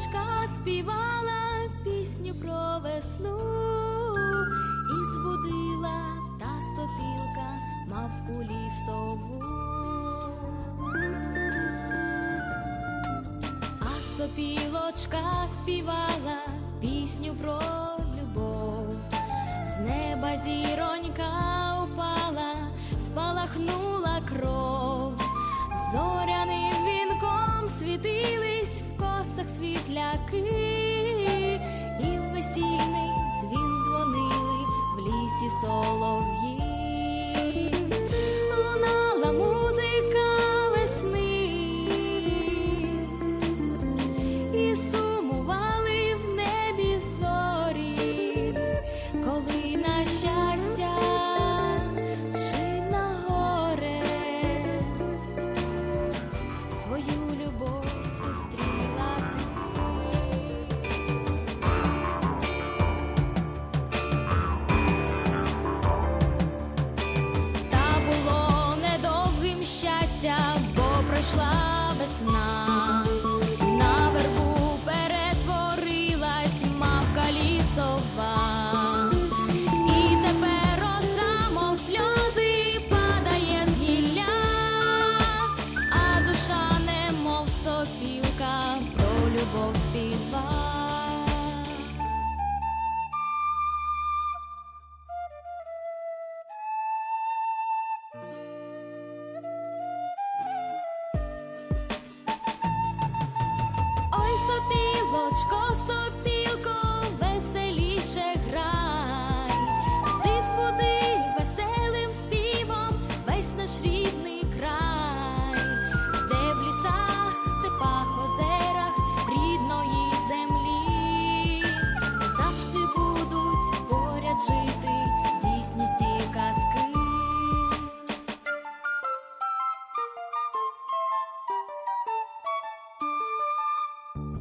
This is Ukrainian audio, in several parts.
Дочка співала пісню про весну і збудила та сопілка мавку лісову, а сопілочка співала пісню про любов, з неба зіронька упала, спалахнула кров. aqui.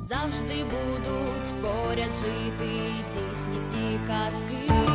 завжди будуть поряд жити тісність і казки.